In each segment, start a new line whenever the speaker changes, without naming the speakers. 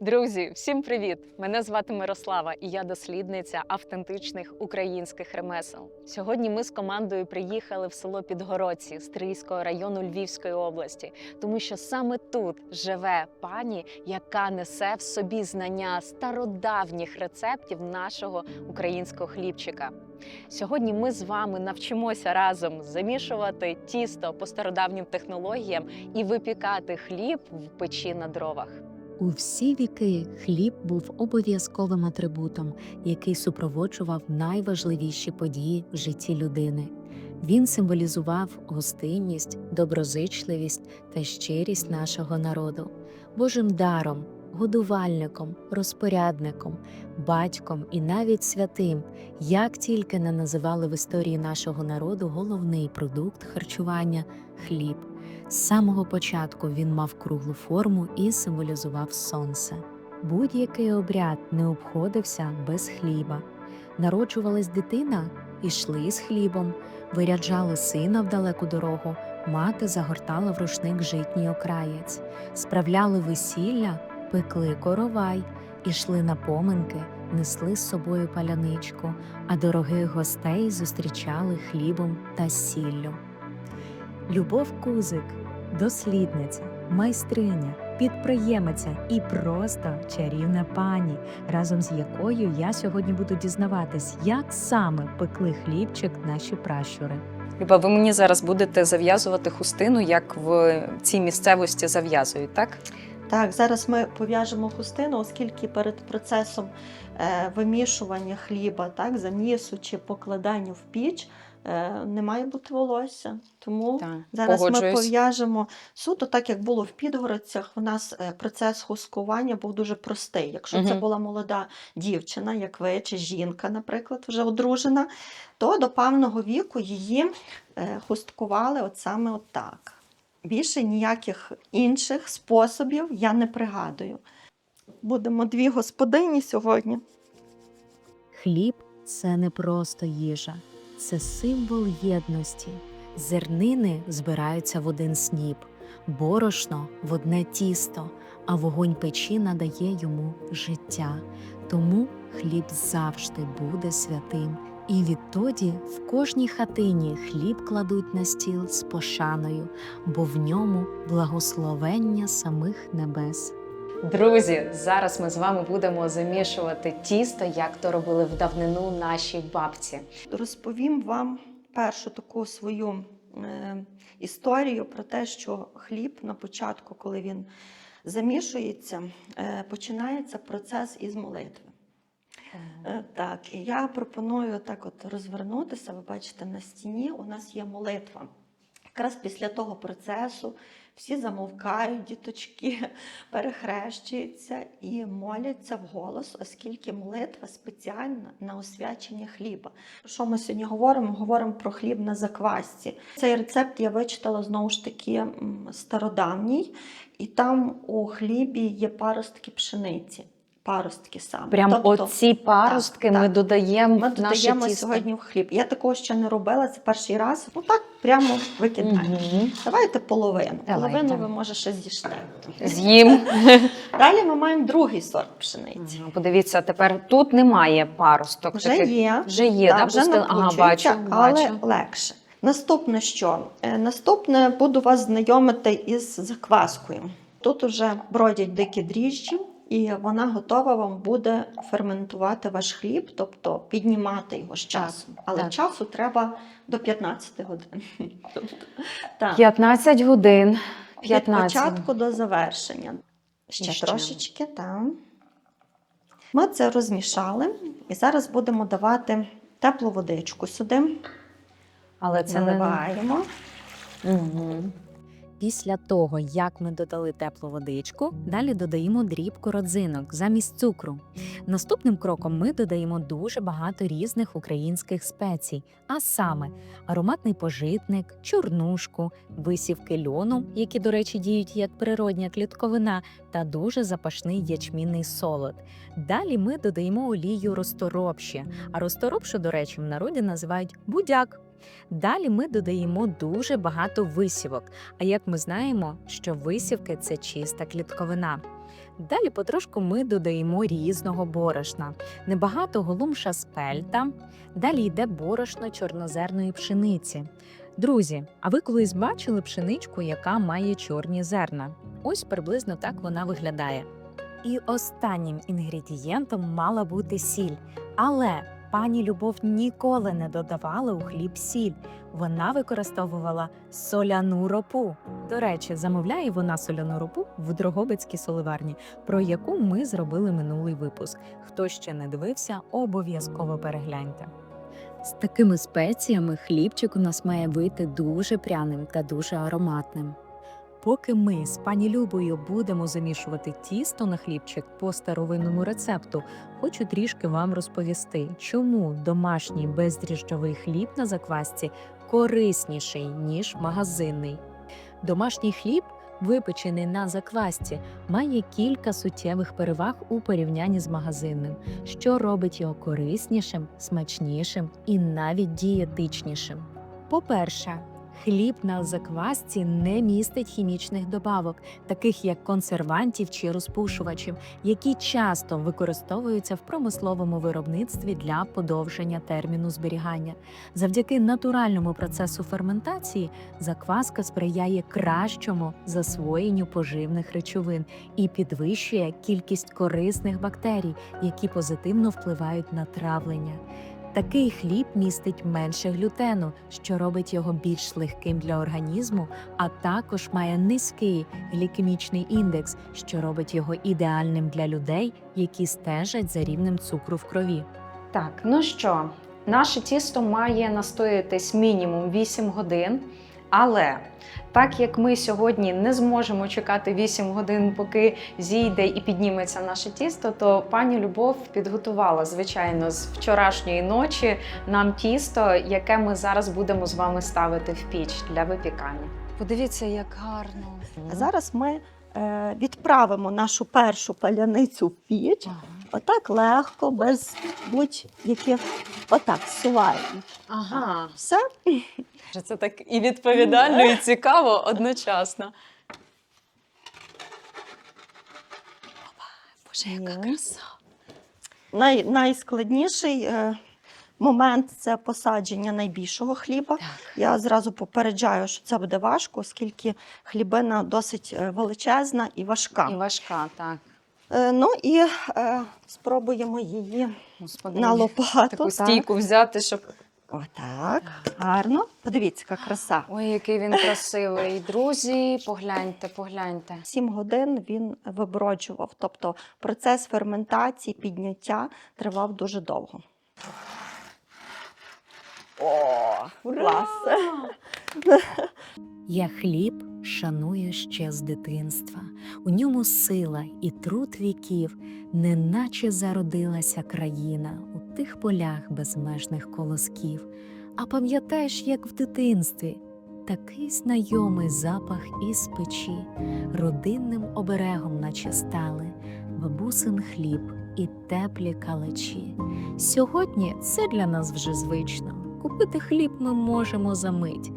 Друзі, всім привіт! Мене звати Мирослава, і я дослідниця автентичних українських ремесел. Сьогодні ми з командою приїхали в село Підгородці Стрийського району Львівської області, тому що саме тут живе пані, яка несе в собі знання стародавніх рецептів нашого українського хлібчика. Сьогодні ми з вами навчимося разом замішувати тісто по стародавнім технологіям і випікати хліб в печі на дровах.
У всі віки хліб був обов'язковим атрибутом, який супроводжував найважливіші події в житті людини. Він символізував гостинність, доброзичливість та щирість нашого народу, Божим даром, годувальником, розпорядником, батьком і навіть святим, як тільки не називали в історії нашого народу головний продукт харчування хліб. З самого початку він мав круглу форму і символізував сонце. Будь-який обряд не обходився без хліба. Народжувалась дитина, ішли з хлібом, виряджали сина в далеку дорогу, мати загортала в рушник житній окраєць, справляли весілля, пекли коровай, ішли на поминки, несли з собою паляничку, а дорогих гостей зустрічали хлібом та сіллю. Любов Кузик, дослідниця, майстриня, підприємиця і просто чарівна пані, разом з якою я сьогодні буду дізнаватись, як саме пекли хлібчик наші пращури.
Люба, ви мені зараз будете зав'язувати хустину, як в цій місцевості зав'язують, так?
Так, зараз ми пов'яжемо хустину, оскільки перед процесом е, вимішування хліба, так, замісу чи покладання в піч не має бути волосся. Тому
Так,
зараз ми пов'яжемо суто, так як було в Підгородцях, у нас е, процес хускування був дуже простий. Якщо це була молода дівчина, як ви, чи жінка, наприклад, вже одружена, то до певного віку її е, хусткували от саме отак. Більше ніяких інших способів я не пригадую. Будемо дві господині сьогодні.
Хліб це не просто їжа, це символ єдності. Зернини збираються в один сніп, борошно в одне тісто, а вогонь печі надає йому життя. Тому хліб завжди буде святим. І відтоді в кожній хатині хліб кладуть на стіл з пошаною, бо в ньому благословення самих небес.
Друзі, зараз ми з вами будемо замішувати тісто, як то робили в давнину наші бабці.
Розповім вам першу таку свою е, історію про те, що хліб на початку, коли він замішується, е, починається процес із молитви. Е, Так, і я пропоную так от розвернутися. Ви бачите, на стіні у нас є молитва. Якраз після того процесу всі замовкають, діточки перехрещуються і моляться вголос, оскільки молитва спеціальна на освячення хліба. Що ми сьогодні говоримо? Говоримо про хліб на заквасці. Цей рецепт я вичитала знову ж таки стародавній, і там у хлібі є паростки пшениці. Паростки саме.
Прям
Тобто-
оці паростки
так,
ми
так.
додаємо
ми
в наше
додаємо
тісто.
сьогодні в хліб. Я такого ще не робила, це перший раз. Ну так, прямо викидаємо.
Мгм.
Давайте половину.
Давайте.
Половину ви може ще з'їште.
З'їм.
Далі ми маємо другий сорт пшениці.
Ага, Подивіться, тепер тут немає паросток.
Вже
таких.
є,
Вже є,
да,
да,
вже
пустили? Ага,
накручується,
бачу,
але
бачу.
легше. Наступне що? Е, Наступне буду вас знайомити із закваскою. Тут уже бродять дикі дріжджі, і вона готова вам буде ферментувати ваш хліб, тобто піднімати його з часом. Але
так.
часу треба до 15 годин. Тобто, так.
15 годин.
Від початку до завершення. Ще,
ще.
трошечки, так. Ми це розмішали і зараз будемо давати теплу водичку сюди.
Але це не... Угу.
Після того, як ми додали теплу водичку, далі додаємо дрібку родзинок замість цукру. Наступним кроком ми додаємо дуже багато різних українських спецій, а саме ароматний пожитник, чорнушку, висівки льону, які, до речі, діють як природня клітковина, та дуже запашний ячмінний солод. Далі ми додаємо олію розторопші, а розторопшу, до речі, в народі називають будяк. Далі ми додаємо дуже багато висівок. А як ми знаємо, що висівки це чиста клітковина. Далі потрошку ми додаємо різного борошна. Небагато голумша спельта. Далі йде борошно чорнозерної пшениці. Друзі, а ви колись бачили пшеничку, яка має чорні зерна? Ось приблизно так вона виглядає. І останнім інгредієнтом мала бути сіль. Але пані Любов ніколи не додавала у хліб сіль. Вона використовувала соляну ропу. До речі, замовляє вона соляну ропу в Дрогобицькій соливарні, про яку ми зробили минулий випуск. Хто ще не дивився, обов'язково перегляньте. З такими спеціями хлібчик у нас має вийти дуже пряним та дуже ароматним. Поки ми з пані Любою будемо замішувати тісто на хлібчик по старовинному рецепту, хочу трішки вам розповісти, чому домашній бездріжджовий хліб на заквасці корисніший, ніж магазинний. Домашній хліб, випечений на заквасці, має кілька суттєвих переваг у порівнянні з магазинним, що робить його кориснішим, смачнішим і навіть дієтичнішим. По-перше, хліб на заквасці не містить хімічних добавок, таких як консервантів чи розпушувачів, які часто використовуються в промисловому виробництві для подовження терміну зберігання. Завдяки натуральному процесу ферментації закваска сприяє кращому засвоєнню поживних речовин і підвищує кількість корисних бактерій, які позитивно впливають на травлення. Такий хліб містить менше глютену, що робить його більш легким для організму, а також має низький глікемічний індекс, що робить його ідеальним для людей, які стежать за рівнем цукру в крові.
Так, ну що, наше тісто має настоятись мінімум 8 годин, але так як ми сьогодні не зможемо чекати 8 годин, поки зійде і підніметься наше тісто, то пані Любов підготувала, звичайно, з вчорашньої ночі нам тісто, яке ми зараз будемо з вами ставити в піч для випікання. Подивіться, як гарно.
А зараз ми е, відправимо нашу першу паляницю в піч. Отак легко, без будь-яких отак суваємо.
Ага,
Все.
це так і відповідально, і цікаво одночасно. Боже, яка краса.
Най, найскладніший е, момент це посадження найбільшого хліба.
Так.
Я зразу попереджаю, що це буде важко, оскільки хлібина досить е, величезна і важка.
І важка, так.
Е, ну і е, спробуємо її
Господи,
на лопату.
таку
так.
стійку взяти, щоб.
Отак, гарно. Подивіться, яка краса.
Ой, який він красивий. Друзі, погляньте, погляньте.
Сім годин він виброджував. Тобто процес ферментації, підняття тривав дуже довго. О, клас!
Я хліб шаную ще з дитинства. У ньому сила і труд віків, неначе зародилася країна у тих полях безмежних колосків. А пам'ятаєш, як в дитинстві такий знайомий запах із печі, родинним оберегом наче стали, бабусин хліб і теплі калачі. Сьогодні це для нас вже звично. Купити хліб ми можемо за мить.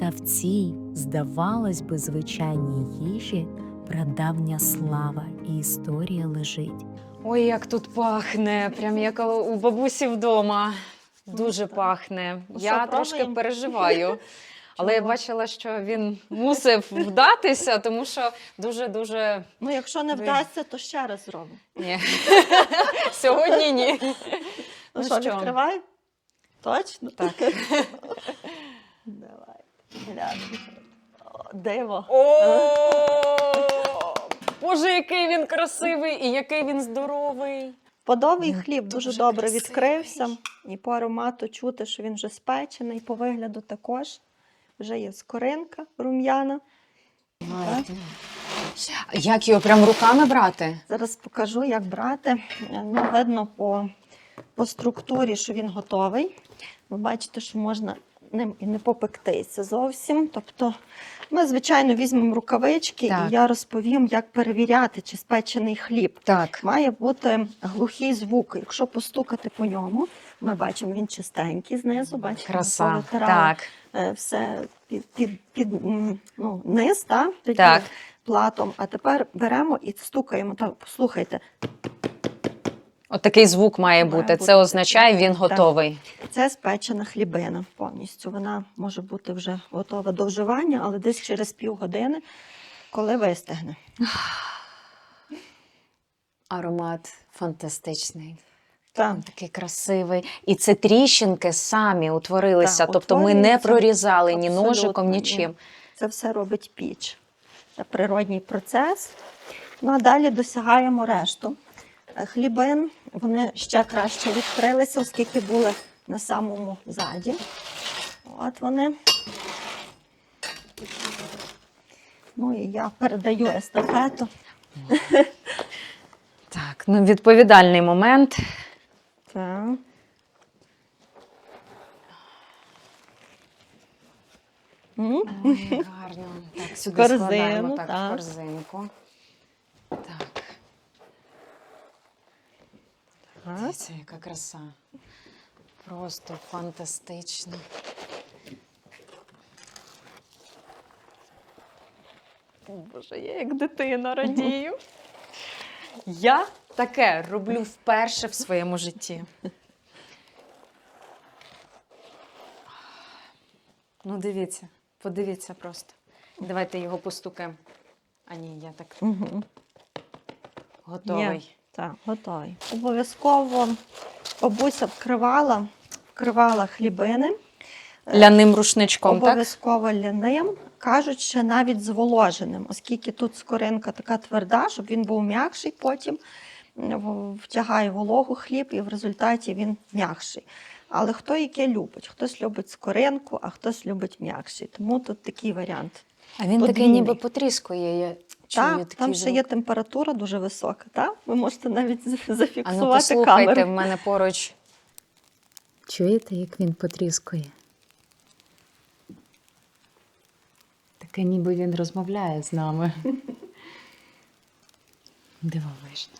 Та в цій, здавалось би, звичайній їжі прадавня слава і історія лежить.
Ой, як тут пахне, прям як у бабусі вдома. Дуже пахне.
Ну
Я трошки переживаю. Але я бачила, що він мусив вдатися, тому що дуже-дуже.
Ну, якщо не вдасться, то ще раз зробимо.
Ні. Сьогодні ні.
Ну,
Ну
що,
що?
відкривай? Точно?
Так.
Давай. Диво.
О! Боже, який він красивий і який він здоровий.
Подовий хліб дуже,
дуже
добре
красивий.
відкрився. І по аромату чути, що він вже спечений, по вигляду також. Вже є скоринка рум'яна.
Як його прям руками брати?
Зараз покажу, як брати. Ну, видно по, по структурі, що він готовий. Ви бачите, що можна ним і не попектися зовсім. Тобто ми, звичайно, візьмемо рукавички,
Так.
і я розповім, як перевіряти, чи спечений хліб.
Так.
Має бути глухий звук. Якщо постукати по ньому, ми бачимо, він чистенький знизу. Бачите, ми
Краса. Так.
е, все під, під, під ну, низ, так? Тоді
Так.
платом. А тепер беремо і стукаємо. Так, послухайте,
От звук має
Має
бути.
бути
Це означає, він
Так.
готовий.
це спечена хлібина повністю. Вона може бути вже готова до вживання, але десь через півгодини, коли вистигне.
Аромат фантастичний.
Так.
Такий красивий. І це тріщинки самі утворилися.
Так,
тобто ми не прорізали ні ножиком,
ні.
нічим.
Це все робить піч. Це природній процес. Ну а далі досягаємо решту. Хлібин вони ще краще відкрилися, оскільки були на самому заді. От вони. Ну і я передаю естафету.
Так, ну відповідальний момент.
Так.
Ой, гарно. Так, сюди
Корзину,
складаємо так,
так.
в корзинку. Так, Дивіться, яка краса. Просто фантастично. Боже, я як дитина радію. Я таке роблю вперше в своєму житті. Ну, дивіться, подивіться просто. Давайте його постукаємо. А ні, я так готовий.
Так, готовий. Обов'язково бабуся вкривала, вкривала хлібини.
Ляним рушничком, так?
Обов'язково ляним, кажуть, ще навіть зволоженим, оскільки тут скоринка така тверда, щоб він був м'якший, потім втягає вологу хліб і в результаті він м'якший. Але хто яке любить? Хтось любить скоринку, а хтось любить м'якший. Тому тут такий варіант.
А він такий ніби потріскує.
Так,
такий
там ще
звук.
є температура дуже висока. Так? Ви можете навіть з-
А ну
зафіксувати
послухайте, в мене поруч.
Чуєте, як він потріскує?
Таке ніби він розмовляє з нами. Дивовижно.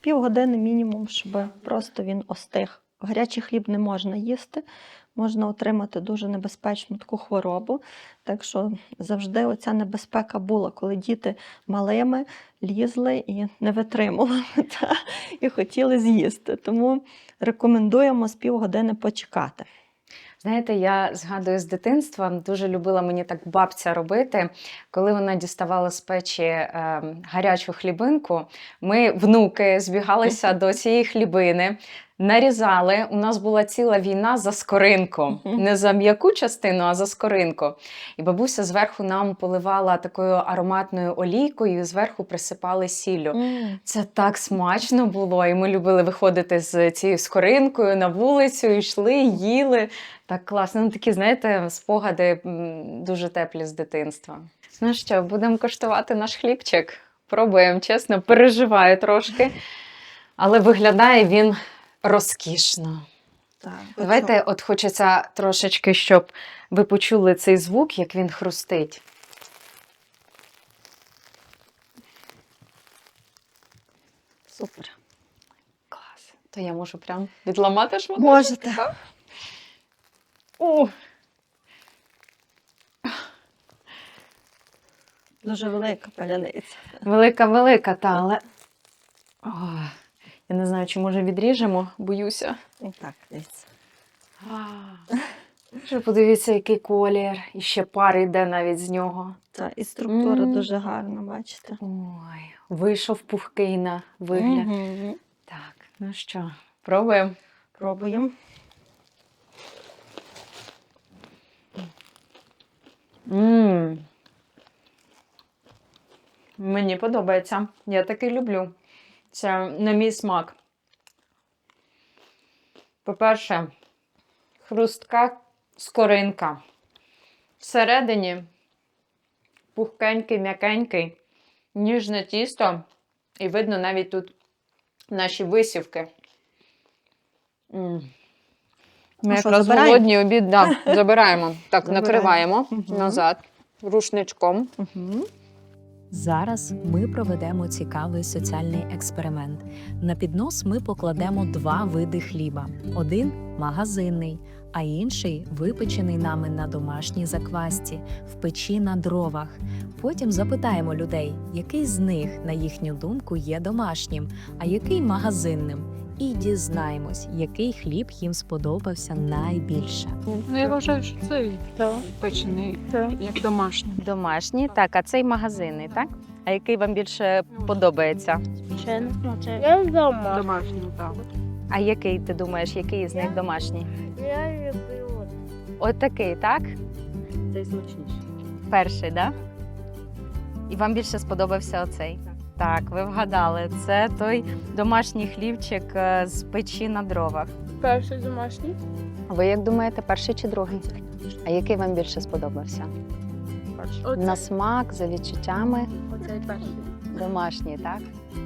Півгодини мінімум, щоб просто він остиг. Гарячий хліб не можна їсти, можна отримати дуже небезпечну таку хворобу. Так що завжди оця небезпека була, коли діти малими лізли і не витримували та, і хотіли з'їсти. Тому рекомендуємо з півгодини почекати.
Знаєте, я згадую з дитинства, дуже любила мені так бабця робити. Коли вона діставала з печі е, гарячу хлібинку, ми, внуки, збігалися до цієї хлібини, нарізали. У нас була ціла війна за скоринку. Не за м'яку частину, а за скоринку. І бабуся зверху нам поливала такою ароматною олійкою, і зверху присипали сіллю. Це так смачно було, і ми любили виходити з цією скоринкою на вулицю, йшли, їли. Так класно. Ну, такі, знаєте, спогади дуже теплі з дитинства. Ну що, будемо коштувати наш хлібчик. Пробуємо, чесно, переживаю трошки. Але виглядає він розкішно.
Так,
Давайте, от хочеться трошечки, щоб ви почули цей звук, як він хрустить.
Супер.
Клас. То я можу прям відламати шматочок?
Можете.
О,
Дуже велика паляниця.
велика, велика, та, але. О, я не знаю, чи може відріжемо, боюся.
І так, дивіться.
Вже подивіться, який колір. І ще пар йде навіть з нього.
Та, і структура
М.
дуже гарна, бачите.
Ой, вийшов пухкий на вигляд.
Мгм.
Так, ну що, пробуємо.
Пробуємо.
Мм. Мені подобається. Я таки люблю. Це на мій смак. По-перше, хрустка скоринка. Всередині пухкенький, м'якенький, ніжне тісто. І видно навіть тут наші висівки. М. Ми
Ну
якраз
забираємо?
голодні обід да, забираємо. Так,
Забираємо.
накриваємо
Мгм.
назад рушничком.
Угу.
Зараз ми проведемо цікавий соціальний експеримент. На піднос ми покладемо два види хліба: один магазинний, а інший випечений нами на домашній заквасті в печі на дровах. Потім запитаємо людей, який з них, на їхню думку, є домашнім, а який магазинним. І дізнаємось, який хліб їм сподобався найбільше.
Ну, я вважаю, що це печений, як домашній.
Домашній, так, а цей магазинний, так? А який вам більше подобається?
Я вдома.
Домашній, так.
А який ти думаєш, який з них домашній?
Я люблю.
От такий, так?
Цей смачніший.
Перший, да? І вам більше сподобався оцей? Так, ви вгадали. Це той домашній хлібчик е, з печі на дровах.
Перший домашній.
Ви як думаєте, перший чи другий? А який вам більше сподобався?
Оцей.
На смак, за відчуттями?
Оцей перший.
Домашній, так?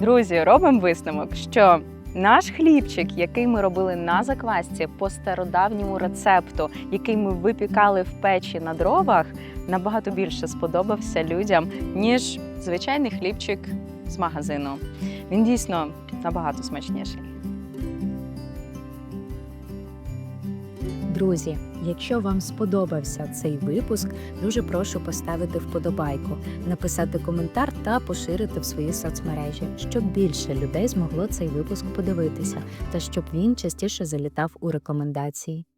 Друзі, робимо висновок, що наш хлібчик, який ми робили на заквасці по стародавньому рецепту, який ми випікали в печі на дровах, набагато більше сподобався людям, ніж звичайний хлібчик з магазину. Він дійсно набагато смачніший.
Друзі, якщо вам сподобався цей випуск, дуже прошу поставити вподобайку, написати коментар та поширити в свої соцмережі, щоб більше людей змогло цей випуск подивитися та щоб він частіше залітав у рекомендації.